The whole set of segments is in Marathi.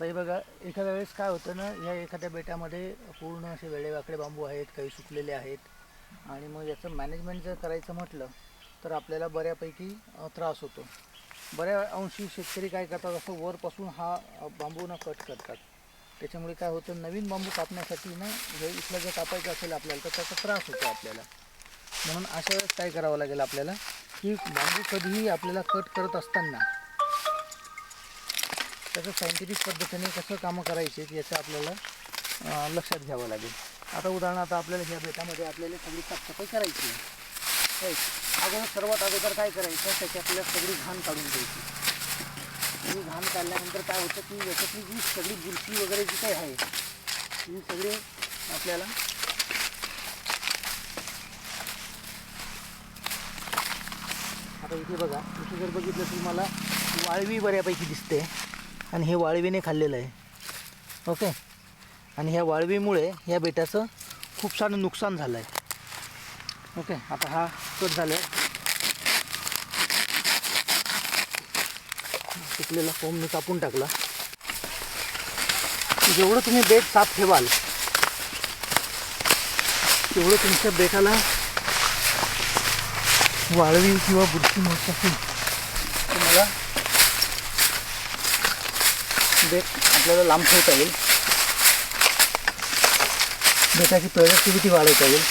तर हे बघा एखाद्या वेळेस काय होतं ना या एखाद्या बेटामध्ये पूर्ण असे वेडेवाकडे बांबू आहेत काही सुकलेले आहेत. आणि मग याचं मॅनेजमेंट जर करायचं म्हटलं तर आपल्याला बऱ्यापैकी त्रास होतो. बऱ्या अंशी शेतकरी काय करतात असं वरपासून हा बांबू ना कट करतात. त्याच्यामुळे काय होतं नवीन बांबू कापण्यासाठी ना जर इथलं जर कापायचं असेल आपल्याला तर त्याचा त्रास होतो आपल्याला. म्हणून अशा वेळेस काय करावं लागेल आपल्याला की बांबू कधीही आपल्याला कट करत असताना त्याचं सायंटिफिक पद्धतीने कसं कामं करायचे याचं आपल्याला लक्षात घ्यावं लागेल. आता उदाहरणार्थ आपल्याला ह्या बेटामध्ये आपल्याला सगळी साफसफाई करायची आहे. अगोदर सर्वात अगोदर काय करायचं? त्याची आपल्याला सगळी घाण काढून द्यायची ही घाण काढल्यानंतर काय होतं की याच्यातली जी सगळी बुरशी वगैरे जी काही आहे ही सगळी आपल्याला आता इथे बघा इथे जर बघितलं तर मला वाळवी बऱ्यापैकी दिसते. आणि हे वाळवीने खाल्लेलं आहे. ओके आणि ह्या वाळवीमुळे या बेटाचं खूप सारं नुकसान झालं आहे ओके आता हा कट झाला आहे सुकलेला फोम मी कापून टाकला. जेवढं तुम्ही बेट साफ ठेवाल तेवढं तुमच्या बेटाला वाळवी किंवा बुरशी नसतील तुम्हाला बेट आपल्याला लांब ठेवता येईल. बेटाची प्रोडक्टिव्हिटी वाढवता येईल.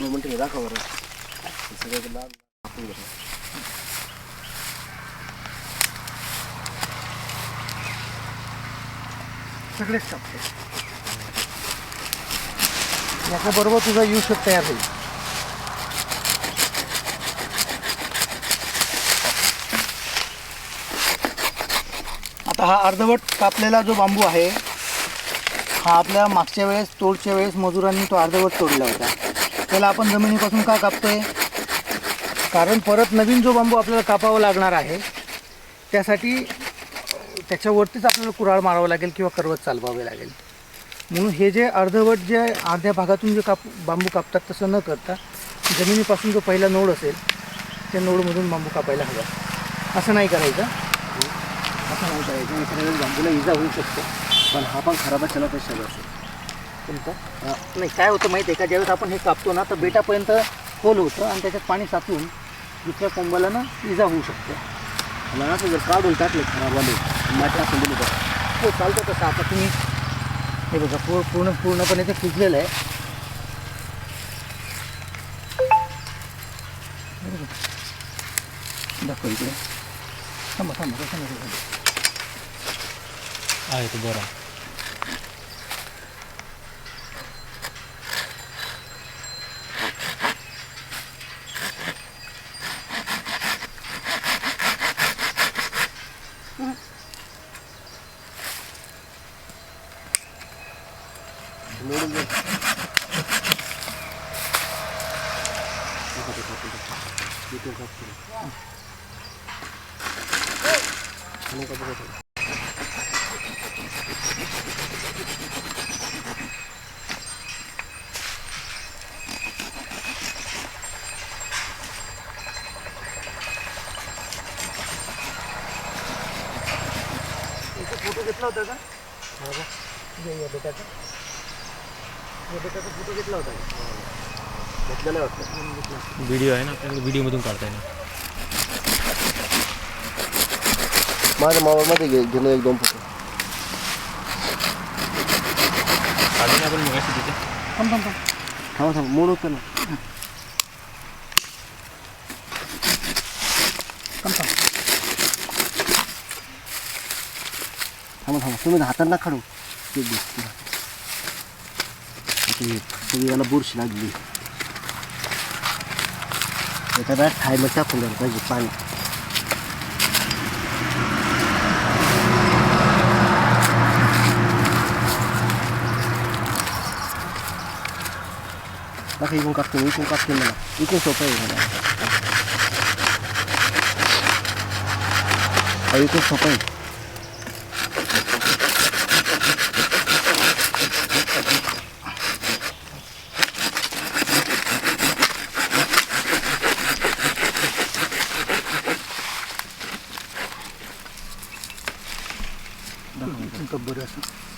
हो, मिनटं हे दाखवा बरं. सगळं लाल आपण सगळेच टाकते याच्याबरोबर तुझा यू शेप तयार होईल. आता हा अर्धवट कापलेला जो बांबू आहे हा आपल्या मागच्या वेळेस तोडच्या वेळेस मजुरांनी तो अर्धवट तोडला होता. त्याला आपण जमिनीपासून का कापतोय? कारण परत नवीन जो बांबू आपल्याला कापावा लागणार आहे त्यासाठी त्याच्यावरतीच आपल्याला कुराळ मारावं लागेल किंवा करवत चालवावे लागेल. म्हणून हे जे अर्धवट जे अर्ध्या भागातून जे काप बांबू कापतात तसं न करता जमिनीपासून जो पहिला नोड असेल त्या नोडमधून बांबू कापायला हवा. असं नाही करायचं. असं नाही करायचं. एखाद्या वेळेस बांबूला इजा होऊ शकतो पण हा पण खराब असेल तर सगळं असेल कोणतं नाही काय होतं माहिती आहे का? ज्यावेळेस आपण हे कापतो ना तर बेटापर्यंत खोल होतं आणि त्याच्यात पाणी साचून दुसऱ्या कोंबाला ना इजा होऊ शकते. मला असं जर काढून टाकलं खराब आले माती टाकून दिली तर. हो चालतं तसं. आता तुम्ही हे बघा पूर्ण पूर्ण पूर्णपणे ते कुजलेलं आहे. दाखव इकडे. थांबा थांबा कसं नाही. आहे तो बरा मोडून जाईल इथं कापून टाक. इथून कापून टाक. आणि कापून टाक. याचा फोटो घेतला होता का हा का? बेटाचा फोटो घेतला होता. घेतलेलं वाटतं. व्हिडिओ आहे ना आपल्याकडे व्हिडिओमधून काढता येणार. माझ्या मोबाईलमध्ये घे गेलो एक दोन फोटो काढले ना आपण तिथे. थांब थांब थांब. थांबा थांबा मोड होतं ना थांब थांब. थांबा थांबा तुम्ही हातांना काढू. ते हे सगळी याला बुरशी लागली एखादा ठायमध्ये टाकून द्यायला पाहिजे पाणी दाखव इकून कापतो इकून कापतो मला इकून सोपं आहे मला हा, इकून सोपं आहे कप बरं असं.